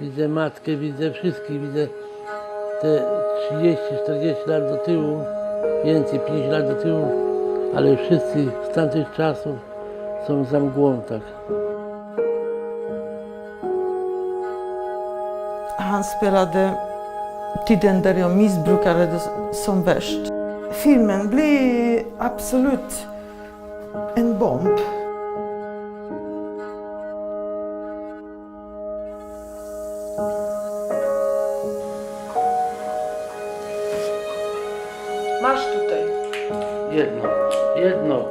widzę matkę, widzę wszystkich, widzę te 30-40 lat do tyłu, więcej, 50 lat do tyłu, ale wszyscy z tamtych czasów są za mgłą tak. Han spelade till den där jag missbrukades som värst. Filmen blev absolut en bomb. Masz tutaj. Jedno, jedno.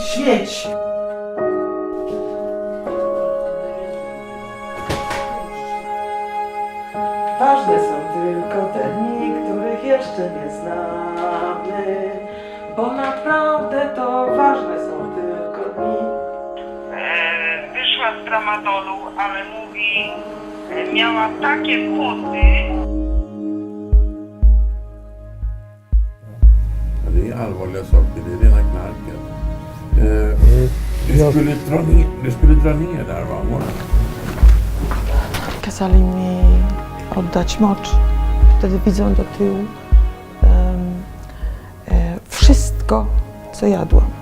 Świeć! Ważne są tylko te dni, których jeszcze nie znamy. Bo naprawdę to ważne wyszła z tramadolu, ale mówi, e, miała takie Ja, Det är allvarliga saker, det är rena knarket. Eh, du, skulle dra ner, du skulle dra ner där va? Kazali mi oddać mocz. Wtedy widzą do tyłu em, e, wszystko, co jadłam.